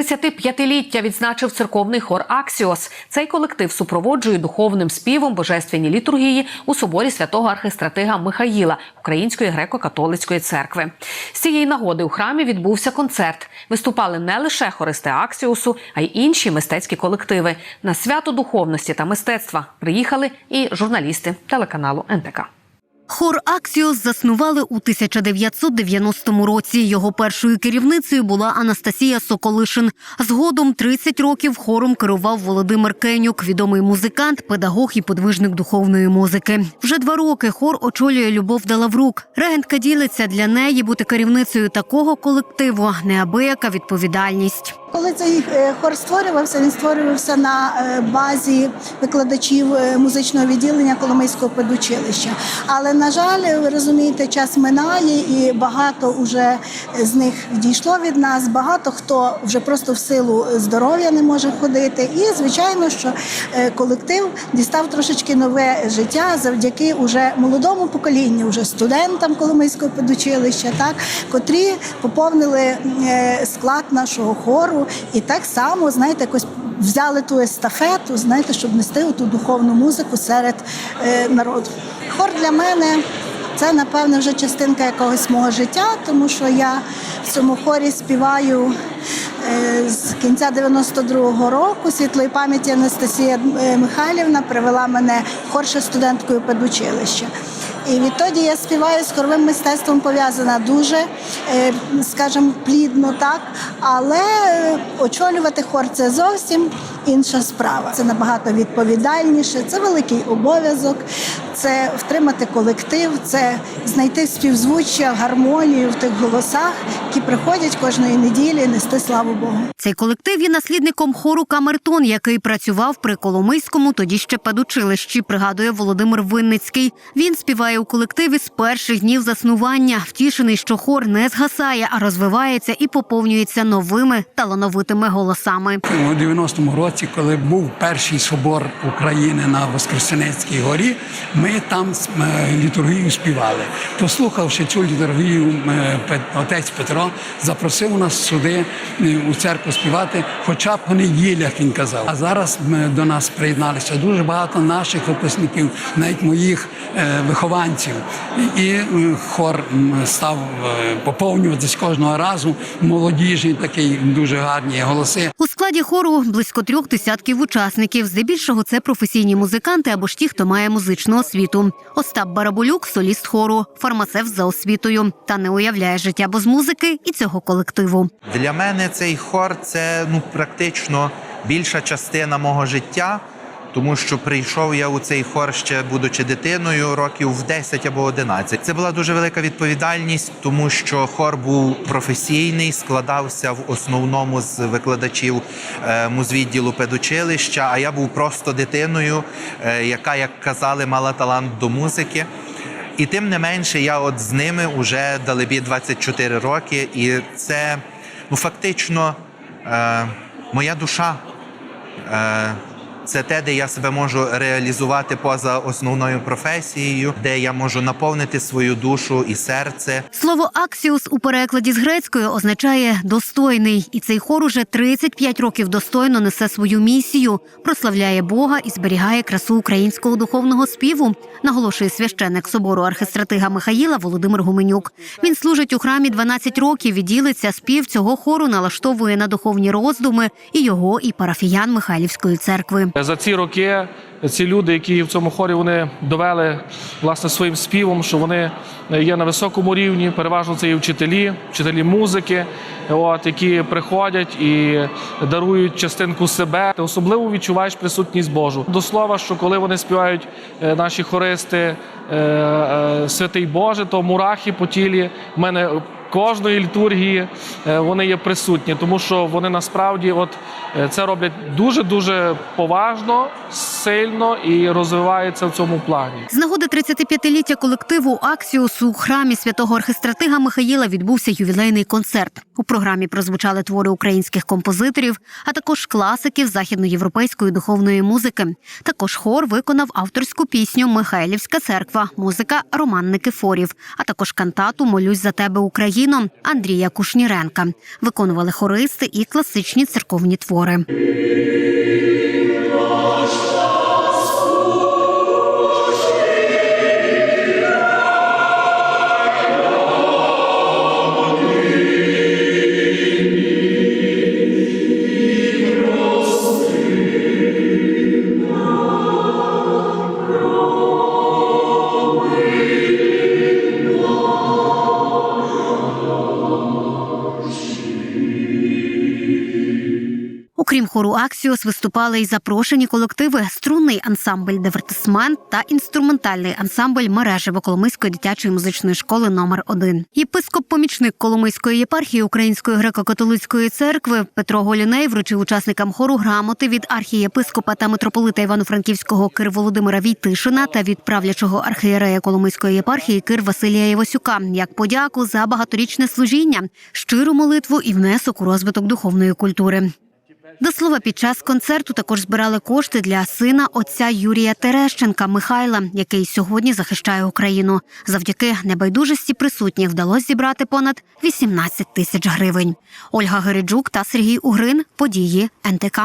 35-ліття відзначив церковний хор Аксіос. Цей колектив супроводжує духовним співом божественні літургії у соборі святого архистратига Михаїла Української греко-католицької церкви. З цієї нагоди у храмі відбувся концерт. Виступали не лише хористи Аксіосу, а й інші мистецькі колективи. На свято духовності та мистецтва приїхали і журналісти телеканалу НТК. Хор Аксіос заснували у 1990 році. Його першою керівницею була Анастасія Соколишин. Згодом 30 років хором керував Володимир Кенюк, відомий музикант, педагог і подвижник духовної музики. Вже два роки хор очолює Любов Далаврук. Регентка ділиться для неї бути керівницею такого колективу неабияка відповідальність. Коли цей е, хор створювався, він створювався на е, базі викладачів е, музичного відділення Коломийського педучилища. Але на жаль, ви розумієте, час минає, і багато вже з них відійшло від нас. Багато хто вже просто в силу здоров'я не може ходити. І звичайно, що колектив дістав трошечки нове життя завдяки уже молодому поколінню, вже студентам Коломийського педучилища, так котрі поповнили склад нашого хору. І так само, знаєте, якось взяли ту естафету, знаєте, щоб нести ту духовну музику серед е, народу. Хор для мене це, напевно, вже частинка якогось мого життя, тому що я в цьому хорі співаю е, з кінця 92-го року. Світлої пам'яті Анастасія е, Михайлівна привела мене в хор ще студенткою педучилища. І відтоді я співаю з хоровим мистецтвом пов'язана дуже, е, скажімо, плідно, так. Але очолювати хор це зовсім інша справа. Це набагато відповідальніше, це великий обов'язок, це втримати колектив, це знайти співзвуччя, гармонію в тих голосах, які приходять кожної неділі нести славу Богу. Цей колектив є наслідником хору Камертон, який працював при Коломийському тоді ще педучилищі, пригадує Володимир Винницький. Він співає у колективі з перших днів заснування, втішений, що хор не згасає, а розвивається і поповнюється новими талановитими голосами. У 90-му році, коли був перший собор України на Воскресенецькій горі, ми там е, літургію співали. Послухавши цю літургію, е, отець Петро запросив нас сюди е, у церкву співати, хоча б по неділях він казав. А зараз до нас приєдналися дуже багато наших випускників, навіть моїх вихованців. І хор став поповнюватись кожного разу. Молодіжні такі дуже гарні голоси. Складі хору близько трьох десятків учасників. Здебільшого це професійні музиканти або ж ті, хто має музичну освіту. Остап Барабулюк соліст хору, фармацевт за освітою, та не уявляє життя без музики і цього колективу. Для мене цей хор це ну практично більша частина мого життя, тому що прийшов я у цей хор ще будучи дитиною, років в 10 або 11. Це була дуже велика відповідальність, тому що хор був професійний, складався в основному з викладачів е, музвідділу педучилища. А я був просто дитиною, е, яка, як казали, мала талант до музики. І тим не менше, я от з ними вже далебі 24 роки, і це ну фактично е, моя душа. Е, це те, де я себе можу реалізувати поза основною професією, де я можу наповнити свою душу і серце. Слово аксіус у перекладі з грецької означає достойний, і цей хор уже 35 років достойно несе свою місію, прославляє Бога і зберігає красу українського духовного співу. Наголошує священник собору архистратига Михаїла Володимир Гуменюк. Він служить у храмі 12 років і ділиться спів цього хору, налаштовує на духовні роздуми і його, і парафіян Михайлівської церкви. За ці роки ці люди, які в цьому хорі, вони довели власне своїм співом, що вони є на високому рівні. Переважно це і вчителі, вчителі музики, от які приходять і дарують частинку себе. Ти особливо відчуваєш присутність Божу. До слова, що коли вони співають е, наші хористи е, е, Святий Боже, то мурахи по тілі в мене. Кожної літургії е, вони є присутні, тому що вони насправді от е, це роблять дуже дуже поважно, сильно і розвиваються в цьому плані. З нагоди 35-ліття колективу Аксіус у храмі святого архистратига Михаїла відбувся ювілейний концерт. У програмі прозвучали твори українських композиторів, а також класиків західноєвропейської духовної музики. Також хор виконав авторську пісню Михайлівська церква, музика Роман Никифорів, а також кантату Молюсь за тебе. Україно Андрія Кушніренка. Виконували хористи і класичні церковні твори. Хору Аксіос, виступали й запрошені колективи струнний ансамбль Дивертисмент та інструментальний ансамбль мережево Коломийської дитячої музичної школи номер 1 Єпископ-помічник Коломийської єпархії Української греко-католицької церкви Петро Голіней вручив учасникам хору грамоти від архієпископа та митрополита Івано-Франківського Кир Володимира Війтишина та від правлячого архієрея Коломийської єпархії Кир Василія Євасюка як подяку за багаторічне служіння, щиру молитву і внесок у розвиток духовної культури. До слова, під час концерту також збирали кошти для сина отця Юрія Терещенка Михайла, який сьогодні захищає Україну. Завдяки небайдужості присутніх вдалося зібрати понад 18 тисяч гривень. Ольга Гериджук та Сергій Угрин. Події НТК.